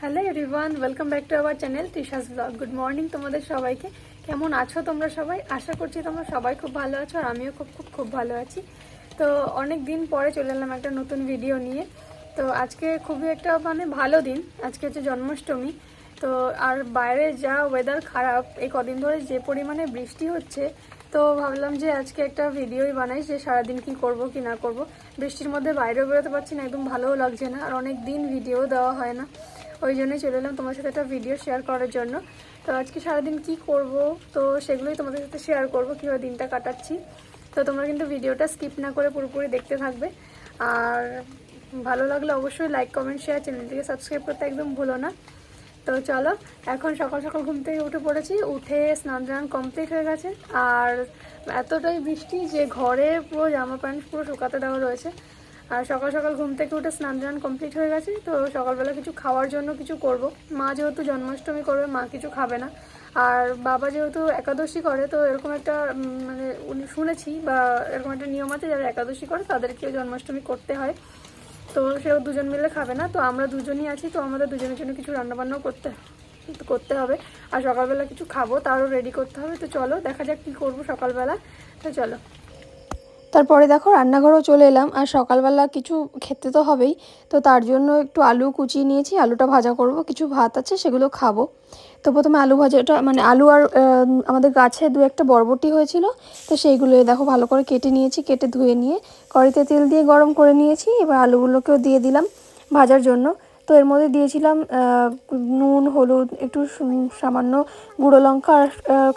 Hello everyone welcome back to our channel Trisha's blog good morning তোমাদের সবাইকে। কেমন আছো তোমরা সবাই? আশা করছি তোমরা সবাই খুব ভালো আছো আর আমিও খুব খুব খুব ভালো আছি। তো অনেক দিন পরে চলে এলাম একটা নতুন ভিডিও নিয়ে। তো আজকে খুবই একটা মানে ভালো দিন। আজকে হচ্ছে জন্মাষ্টমী। তো আর বাইরে যা ওয়েদার খারাপ, এই কদিন ধরে যে পরিমাণে বৃষ্টি হচ্ছে, তো ভাবলাম যে আজকে একটা ভিডিওই বানাই যে সারাদিন কি করব, কি না করব। বৃষ্টির মধ্যে বাইরেও বেরোতে পারছি না, একদম ভালোও লাগছে না। আর অনেক দিন ভিডিও দেওয়া হয় না। ওই জন্যই চলে এলাম তোমার সাথে একটা ভিডিও শেয়ার করার জন্য। তো আজকে সারাদিন কি করব? তো সেগুলোই তোমাদের সাথে শেয়ার করব, কীভাবে দিনটা কাটাচ্ছি। তো তোমরা কিন্তু ভিডিওটা স্কিপ না করে পুরোপুরি দেখতে থাকবে। আর ভালো লাগলে অবশ্যই লাইক কমেন্ট শেয়ার চ্যানেলটিকে সাবস্ক্রাইব করতে একদম ভুলো না। তো চলো, এখন সকাল সকাল ঘুম থেকে উঠে পড়েছি, উঠে স্নান টান কমপ্লিট হয়ে গেছে। আর এতটাই বৃষ্টি যে ঘরে পুরো জামা প্যান্ট পুরো শুকাতে দেওয়া রয়েছে। আর সকাল সকাল ঘুম থেকে উঠে স্নান টান কমপ্লিট হয়ে গেছে, তো সকালবেলা কিছু খাওয়ার জন্য কিছু করব। মা যেহেতু জন্মাষ্টমী করবে, মা কিছু খাবে না। আর বাবা যেহেতু একাদশী করে, তো এরকম একটা মানে শুনেছি বা এরকম একটা নিয়ম আছে, যারা একাদশী করে তাদেরকেও জন্মাষ্টমী করতে হয়। তো সেও দুজন মিলে খাবে না, তো আমরা দুজনই আছি, তো আমাদের দুজনের জন্য কিছু রান্নাবান্নাও করতে করতে হবে। আর সকালবেলা কিছু খাব, তারও রেডি করতে হবে, তো চলো দেখা যাক কী করব সকালবেলা। তো চলো। তারপরে দেখো রান্নাঘরও চলে এলাম। আর সকালবেলা কিছু খেতে তো হবেই। তো তার জন্য একটু আলু কুচিয়ে নিয়েছি। আলুটা ভাজা করব। কিছু ভাত আছে, সেগুলো খাব। তো প্রথমে আলু ভাজাটা মানে আলু আর আমাদের গাছে দু একটা বরবটি হয়েছিল। তো সেইগুলো দেখো ভালো করে কেটে নিয়েছি, কেটে ধুয়ে নিয়ে কড়িতে তেল দিয়ে গরম করে নিয়েছি। এবার আলুগুলোকেও দিয়ে দিলাম ভাজার জন্য। তো এর মধ্যে দিয়েছিলাম নুন, হলুদ, একটু সামান্য গুঁড়ো লঙ্কা আর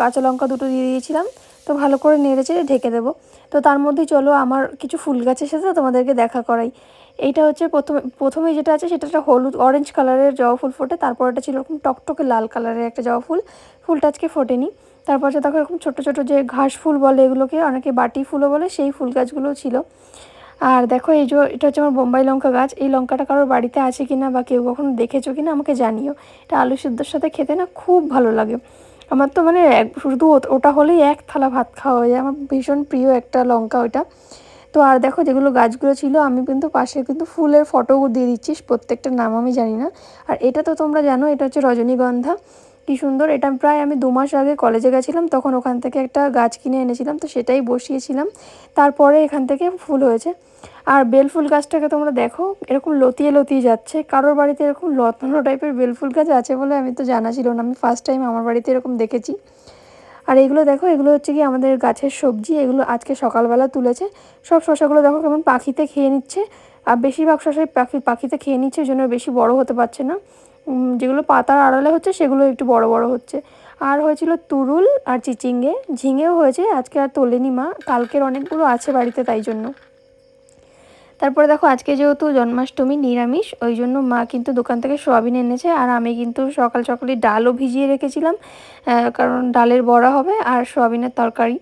কাঁচা লঙ্কা দুটো দিয়ে দিয়েছিলাম। তো ভালো করে নেড়ে চেড়ে ঢেকে দেবো। তো তার মধ্যে চলো আমার কিছু ফুল গাছের সাথে তোমাদেরকে দেখা করাই। এইটা হচ্ছে প্রথমে প্রথমে যেটা আছে সেটা একটা হলুদ অরেঞ্জ কালারের জবা ফুল ফোটে, তারপর এটা ছিল এরকম টকটকে লাল কালারের একটা জবা ফুল। ফুলটা আজকে ফোটেনি। তারপর হচ্ছে দেখো এরকম ছোটো ছোটো যে ঘাস ফুল বলে এগুলোকে, অনেকে বাটি ফুলও বলে, সেই ফুল গাছগুলো ছিল। আর দেখো এই যে এটা হচ্ছে আমার বোম্বাই লঙ্কা গাছ। এই লঙ্কাটা কারোর বাড়িতে আছে কিনা বা কেউ কখনো দেখেছ কিনা আমাকে জানিও। এটা আলু সিদ্ধর সাথে খেতে না খুব ভালো লাগে। আমার তো মানে এক- শুধু ওটা হলেই এক থালা ভাত খাওয়া হয়ে যায়। আমার ভীষণ প্রিয় একটা লঙ্কা ওইটা। তো আর দেখো যেগুলো গাছগুলো ছিল, আমি কিন্তু পাশে কিন্তু ফুলের ফটোও দিয়ে দিচ্ছিস প্রত্যেকটা নাম আমি জানি না। আর এটা তো তোমরা জানো, এটা হচ্ছে রজনীগন্ধা। কি সুন্দর, এটা প্রায় আমি দু মাস আগে কলেজে গেছিলাম, তখন ওখান থেকে একটা গাছ কিনে এনেছিলাম, তো সেটাই বসিয়েছিলাম। তারপরে এখান থেকে ফুল হয়েছে। আর বেলফুল গাছটাকে তোমরা দেখো, এরকম লতিয়ে লতিয়ে যাচ্ছে। কারোর বাড়িতে এরকম লতানো টাইপের বেলফুল গাছ আছে বলে আমি তো জানা ছিল না, আমি ফার্স্ট টাইম আমার বাড়িতে এরকম দেখেছি। আর এগুলো দেখো, এগুলো হচ্ছে কি আমাদের গাছের সবজি, এগুলো আজকে সকালবেলা তুলেছে। সব শশাগুলো দেখো কেমন পাখিতে খেয়ে নিচ্ছে। আর বেশিরভাগ শশাই পাখি, পাখিতে খেয়ে নিচ্ছে ওই জন্য বেশি বড় হতে পারছে না। যেগুলো পাতার আড়ালে হচ্ছে, সেগুলো একটু বড় বড় হচ্ছে। আর হয়েছিল তুরুল আর চিচিঙ্গে। ঝিঙেও হয়েছে, আজকে আর তোলেনি মা। কালকের অনেকগুলো আছে বাড়িতে তাই জন্য। তারপরে দেখো, আজকে যেহেতু জন্মাষ্টমী, নিরামিষ, ওই জন্য মা কিন্তু দোকান থেকে সোয়াবিন এনেছে। আর আমি কিন্তু সকাল সকালে ডালও ভিজিয়ে রেখেছিলাম কারণ ডালের বড়া হবে আর সোয়াবিনের তরকারি।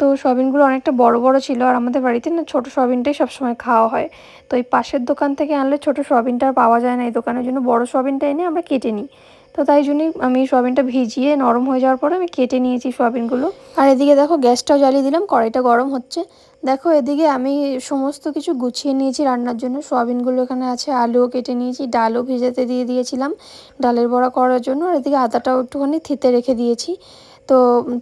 তো সোয়াবিনগুলো অনেকটা বড় বড় ছিল। আর আমাদের বাড়িতে না ছোটো সোয়াবিনটাই সবসময় খাওয়া হয়। তো এই পাশের দোকান থেকে আনলে ছোটো সোয়াবিনটা পাওয়া যায় না। এই দোকানের জন্য বড় সোয়াবিনটা এনে আমরা কেটে নিই। তো তাই জন্যই আমি সোয়াবিনটা ভিজিয়ে নরম হয়ে যাওয়ার পরে আমি কেটে নিয়েছি সোয়াবিনগুলো। আর এদিকে দেখো গ্যাসটাও জ্বালিয়ে দিলাম, কড়াইটা গরম হচ্ছে। দেখো এদিকে আমি সমস্ত কিছু গুছিয়ে নিয়েছি রান্নার জন্য। সোয়াবিনগুলো এখানে আছে, আলুও কেটে নিয়েছি, ডালও ভেজাতে দিয়ে দিয়েছিলাম। ডালের বড়া করার জন্য। আর এদিকে আদাটাও একটুখানি থিতে রেখে দিয়েছি। তো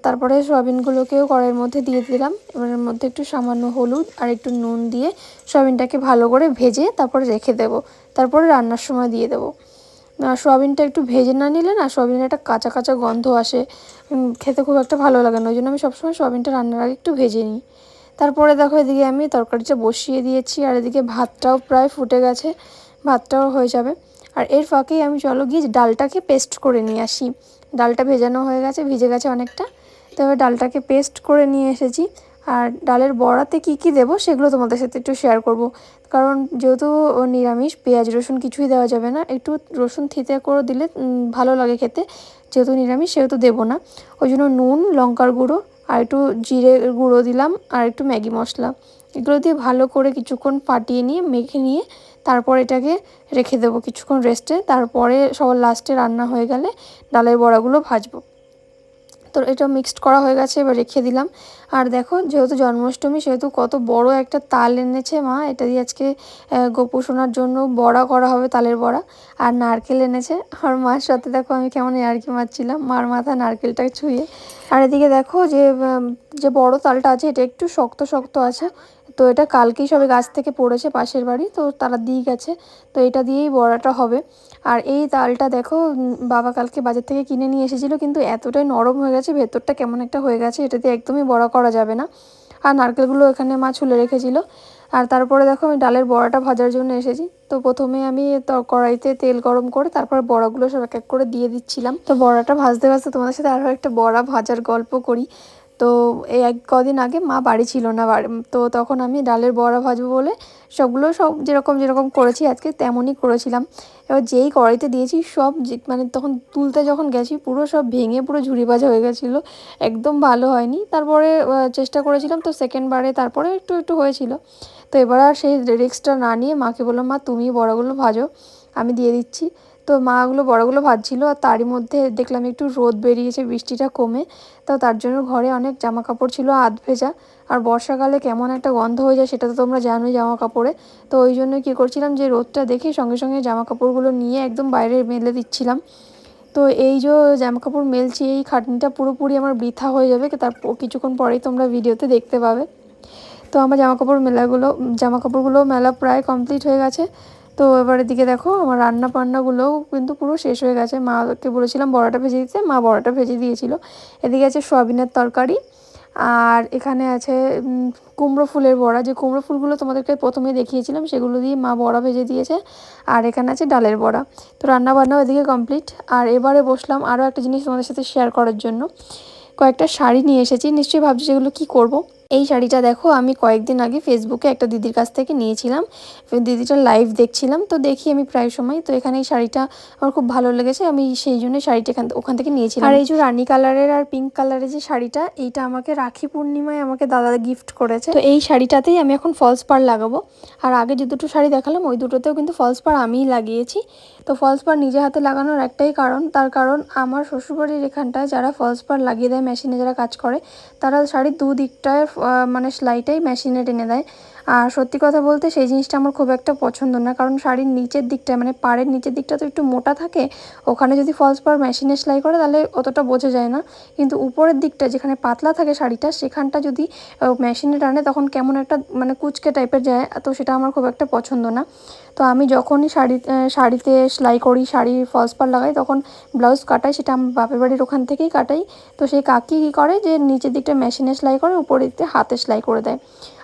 তারপরে সোয়াবিনগুলোকেও কড়াইয়ের মধ্যে দিয়ে দিলাম। এবার এর মধ্যে একটু সামান্য হলুদ আর একটু নুন দিয়ে সোয়াবিনটাকে ভালো করে ভেজে তারপরে রেখে দেবো। তারপরে রান্নার সময় দিয়ে দেবো। সোয়াবিনটা একটু ভেজে না নিলে না সোয়াবিনের একটা কাঁচা কাঁচা গন্ধ আসে। খেতে খুব একটা ভালো লাগে না, ওই জন্য আমি সবসময় সোয়াবিনটা রান্নার আগে একটু ভেজে নিই। তারপরে দেখো এদিকে আমি তরকারিটা বসিয়ে দিয়েছি আর এদিকে ভাতটাও প্রায় ফুটে গেছে, ভাতটাও হয়ে যাবে। আর এর ফাঁকেই আমি চলো গিয়ে ডালটাকে পেস্ট করে নিয়ে আসি। ডালটা ভেজানো হয়ে গেছে, ভিজে গেছে অনেকটা। তো এবার ডালটাকে পেস্ট করে নিয়ে এসেছি। আর ডালের বড়াতে কি কি দেবো সেগুলো তোমাদের সাথে একটু শেয়ার করব। কারণ যেহেতু নিরামিষ, পেঁয়াজ, রসুন কিছুই দেওয়া যাবে না। একটু রসুন থিতে করে দিলে ভালো লাগে খেতে। যেহেতু নিরামিষ, সেহেতু দেবো না। ওই জন্য নুন, লঙ্কার গুঁড়ো, আর একটু জিরে গুঁড়ো দিলাম, আর একটু ম্যাগি মশলা। এগুলো দিয়ে ভালো করে কিছুক্ষণ ফাটিয়ে নিয়ে, মেখে নিয়ে তারপর এটাকে রেখে দেবো কিছুক্ষণ রেস্টে তারপরে সবার লাস্টে রান্না হয়ে গেলে ডালের বড়াগুলো ভাজবো। তো এটা মিক্সড করা হয়ে গেছে, এবার রেখে দিলাম। আর দেখো, যেহেতু জন্মাষ্টমী, সেহেতু কত বড় একটা তাল এনেছে মা। এটা দিয়ে আজকে গোপু সোনার জন্য বড়া করা হবে তালের বড়া। আর নারকেল এনেছে। আর মার সাথে দেখো আমি কেমন ইয়ার্কি মারছিলাম। মার মাথা নারকেলটা ছুঁয়ে। আর এদিকে দেখো যে যে বড় তালটা আছে, এটা একটু শক্ত শক্ত আছে। তো এটা কালকেই সবে গাছ থেকে পড়েছে, পাশের বাড়ি, তো তারা দিয়ে গেছে। তো এটা দিয়েই বড়াটা হবে। আর এই তালটা দেখো বাবা কালকে বাজার থেকে কিনে নিয়ে এসেছিল, কিন্তু এতটাই নরম হয়ে গেছে, ভেতরটা কেমন একটা হয়ে গেছে, এটা দিয়ে একদমই বড়া করা যাবে না। আর নারকেলগুলো এখানে মা ছুলে রেখেছিল। আর তারপরে দেখো, আমি ডালের বড়াটা ভাজার জন্য এসেছি। তো প্রথমে আমি কড়াইতে তেল গরম করে, তারপর বড়াগুলো সব এক এক করে দিয়ে দিচ্ছিলাম। তো বড়াটা ভাজতে ভাজতে তোমাদের সাথে আরও একটা বড়া ভাজার গল্প করি। তো এই এক কদিন আগে মা বাড়ি ছিল না তো তখন আমি ডালের বড়া ভাজবো বলে সবগুলো সব যেরকম যেরকম করেছি, আজকে তেমনই করেছিলাম। এবার যেই কড়াইতে দিয়েছি সব মানে তখন তুলতে যখন গেছি পুরো সব ভেঙে পুরো ঝুড়ি ভাজা হয়ে গেছিল, একদম ভালো হয়নি। তারপরে চেষ্টা করেছিলাম তো সেকেন্ড বারে তারপরে একটু একটু হয়েছিল। তো এবার আর সেই রিক্সটা না নিয়ে মাকে বললাম, মা তুমি বড়াগুলো ভাজো, আমি দিয়ে দিচ্ছি। তো মাগুলো বড়গুলো ভাজছিল আর তারই মধ্যে দেখলাম একটু রোদ বেরিয়েছে, বৃষ্টিটা কমে। তো তার জন্য ঘরে অনেক জামা কাপড় ছিল আধ ভেজা। আর বর্ষাকালে কেমন একটা গন্ধ হয়ে যায় সেটা তো তোমরা জানোই জামা কাপড়ে তো ওই জন্য কী করছিলাম যে রোদটা দেখে সঙ্গে সঙ্গে জামা কাপড়গুলো নিয়ে একদম বাইরে মেলে দিচ্ছিলাম। তো এই যে জামা কাপড় মেলছি, এই খাটনিটা পুরোপুরি আমার বৃথা হয়ে যাবে। তার কিছুক্ষণ পরেই তোমরা ভিডিওতে দেখতে পাবে। তো আমার জামা কাপড় মেলাগুলো জামা কাপড়গুলো মেলা প্রায় কমপ্লিট হয়ে গেছে। তো এবার এদিকে দেখো আমার রান্না বান্নাগুলোও কিন্তু পুরো শেষ হয়ে গেছে। মাকে বলেছিলাম বড়াটা ভেজে দিতে, মা বড়াটা ভেজে দিয়েছিল। এদিকে আছে সয়াবিনের তরকারি আর এখানে আছে কুমড়ো ফুলের বড়া। যে কুমড়ো ফুলগুলো তোমাদেরকে প্রথমে দেখিয়েছিলাম সেগুলো দিয়ে মা বড়া ভেজে দিয়েছে আর এখানে আছে ডালের বড়া। তো রান্না বান্নাও এদিকে কমপ্লিট আর এবারে বসলাম আরও একটা জিনিস তোমাদের সাথে শেয়ার করার জন্য। কয়েকটা শাড়ি নিয়ে এসেছি। নিশ্চয়ই ভাবছি সেগুলো কী করব। এই শাড়িটা দেখো আমি কয়েকদিন আগে ফেসবুকে একটা দিদির কাছ থেকে নিয়েছিলাম। দিদিটার লাইভ দেখছিলাম তো দেখি আমি প্রায় সময় তো এখানে এই শাড়িটা আমার খুব ভালো লেগেছে আমি সেই জন্য শাড়িটা এখান ওখান থেকে নিয়েছিলাম। আর এই যে রানী কালারের আর পিঙ্ক কালারের যে শাড়িটা এইটা আমাকে রাখি পূর্ণিমায় আমাকে দাদা গিফট করেছে। তো এই শাড়িটাতেই আমি এখন ফলস পার লাগাবো। আর আগে যে দুটো শাড়ি দেখালাম ওই দুটোতেও কিন্তু ফলস পার আমিই লাগিয়েছি। তো ফলস পার নিজে হাতে লাগানোর একটাই কারণ তার কারণ আমার শ্বশুরবাড়ির এখানটায় যারা ফলস পার লাগিয়ে দেয় মেশিনে যারা কাজ করে তারা শাড়ির দুদিকটায় মানে সেলাইটাই মেশিনে টেনে দেয়। আর সত্যি কথা বলতে সেই জিনিসটা আমার খুব একটা পছন্দ না। কারণ শাড়ির নিচের দিকটা মানে পাড়ের নিচের দিকটা তো একটু মোটা থাকে, ওখানে যদি ফলস পার মেশিনে সেলাই করে তাহলে অতটা বোঝা যায় না। কিন্তু উপরের দিকটা যেখানে পাতলা থাকে শাড়িটা, সেখানটা যদি মেশিনে টানে তখন কেমন একটা মানে কুচকে টাইপের যায়, তো সেটা আমার খুব একটা পছন্দ না। তো আমি যখনই শাড়ি শাড়িতে সেলাই করি শাড়ি ফলস পার লাগাই, তখন ব্লাউজ কাটাই, সেটা আমার বাপের বাড়ির ওখান থেকেই কাটাই। তো সেই কাকি কী করে যে নিচের দিকটা মেশিনে সেলাই করে, উপরের দিকটা হাতে সেলাই করে দেয়।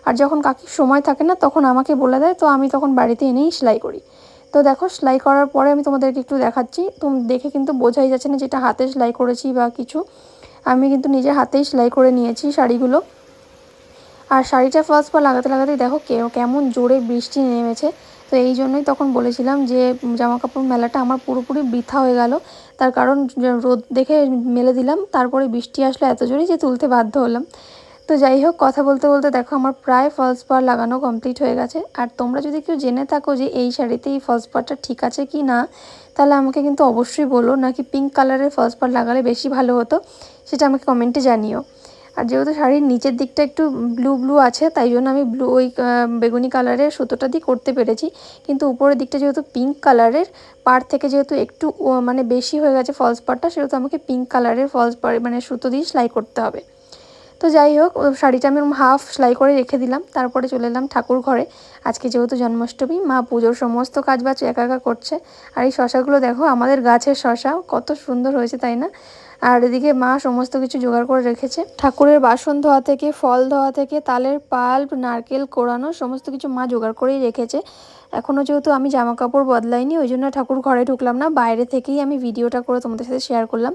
আর যখন কাকির সময় থাকে না, তখন আমাকে বলে দেয়, তো আমি তখন বাড়িতে এনেই সেলাই করি। তো দেখো, সেলাই করার পরে আমি তোমাদেরকে একটু দেখাচ্ছি। তুমি, দেখে কিন্তু বোঝাই যাচ্ছে না যেটা হাতে সেলাই করেছি বা কিছু। আমি কিন্তু নিজে হাতেই সেলাই করে নিয়েছি শাড়িগুলো। আর শাড়িটা ফার্স্ট পর লাগাতে লাগাতেই দেখো কেমন জোরে বৃষ্টি নেমেছে। তো এই জন্যই তখন বলেছিলাম যে জামা কাপড় মেলাটা আমার পুরোপুরি বৃথা হয়ে গেল। তার কারণ, রোদ দেখে মেলে দিলাম। তারপরে বৃষ্টি আসলো এত জোরে যে তুলতে বাধ্য হলাম। তো যাই হোক, কথা বলতে বলতে দেখো আমার প্রায় ফলস পার লাগানো কমপ্লিট হয়ে গেছে। আর তোমরা যদি কেউ জেনে থাকো যে এই শাড়িতে এই ফলস পারটা ঠিক আছে কি না, তাহলে আমাকে কিন্তু অবশ্যই বলো, নাকি পিঙ্ক কালারের ফলস পার লাগালে বেশি ভালো হতো, সেটা আমাকে কমেন্টে জানিও। আর যেহেতু শাড়ির নিচের দিকটা একটু ব্লু ব্লু আছে, তাই জন্য আমি ব্লু ওই বেগুনি কালারের সুতোটা দিয়ে করতে পেরেছি। কিন্তু উপরের দিকটা যেহেতু পিঙ্ক কালারের পার থেকে যেহেতু একটু মানে বেশি হয়ে গেছে ফলস পারটা সেহেতু আমাকে পিঙ্ক কালারের ফলস পার মানে সুতো দিয়ে সেলাই করতে হবে। তো যাই হোক শাড়িটা আমি হাফ সেলাই করে রেখে দিলাম। তারপরে চলে এলাম ঠাকুর ঘরে। আজকে যেহেতু জন্মাষ্টমী, মা পুজোর সমস্ত কাজ বাজ একা একা করছে। আর এই শশাগুলো দেখো, আমাদের গাছের শশা, কত সুন্দর হয়েছে, তাই না? আর এদিকে মা সমস্ত কিছু জোগাড় করে রেখেছে। ঠাকুরের বাসন ধোয়া থেকে, ফল ধোয়া থেকে, তালের পাল্প, নারকেল কোরানো সমস্ত কিছু মা জোগাড় করেই রেখেছে। এখনও যেহেতু আমি জামা কাপড় বদলাইনি, ওই জন্য ঠাকুর ঘরে ঢুকলাম না। বাইরে থেকেই আমি ভিডিওটা করে তোমাদের সাথে শেয়ার করলাম।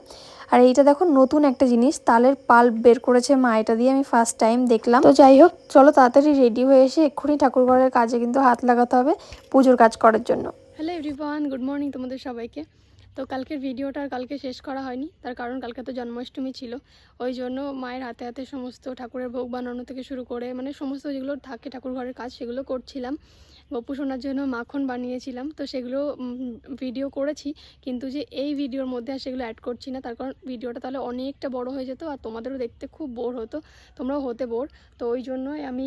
আর এইটা দেখো, নতুন একটা জিনিস, তালের পাল্প বের করেছে মা। এটা দিয়ে আমি ফার্স্ট টাইম দেখলাম। তো যাই হোক, চলো তাড়াতাড়ি রেডি হয়ে এসে এক্ষুনি ঠাকুর ঘরের কাজে কিন্তু হাত লাগাতে হবে পুজোর কাজ করার জন্য। হ্যালো এভরিওয়ান গুড মর্নিং তোমাদের সবাইকে। তো কালকের ভিডিওটা আর কালকে শেষ করা হয়নি। তার কারণ কালকে তো জন্মাষ্টমী ছিল। ওই জন্য মায়ের হাতে হাতে সমস্ত ঠাকুরের ভোগ বানানো থেকে শুরু করে মানে সমস্ত যেগুলো থাকে ঠাকুর ঘরের কাজ সেগুলো করছিলাম। গপু সোনার জন্য মাখন বানিয়েছিলাম, তো সেগুলো ভিডিও করেছি, কিন্তু যে এই ভিডিওর মধ্যে আর সেগুলো অ্যাড করছি না, তার কারণ ভিডিওটা তাহলে অনেকটা বড় হয়ে যেত আর তোমাদেরও দেখতে খুব বোর হতো, তোমরাও হতে বোর তো ওই জন্যই আমি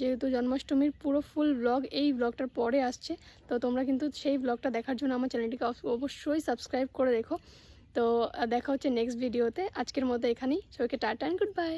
যেহেতু জন্মাষ্টমীর পুরো ফুল ব্লগ এই ব্লগটার পরে আসছে, তো তোমরা কিন্তু সেই ব্লগটা দেখার জন্য আমার চ্যানেলটিকে অব- অবশ্যই সাবস্ক্রাইব করে রেখো, তো দেখা হচ্ছে নেক্সট ভিডিওতে আজকের মতো এখানেই, সবাইকে টাটা অ্যান্ড গুড বাই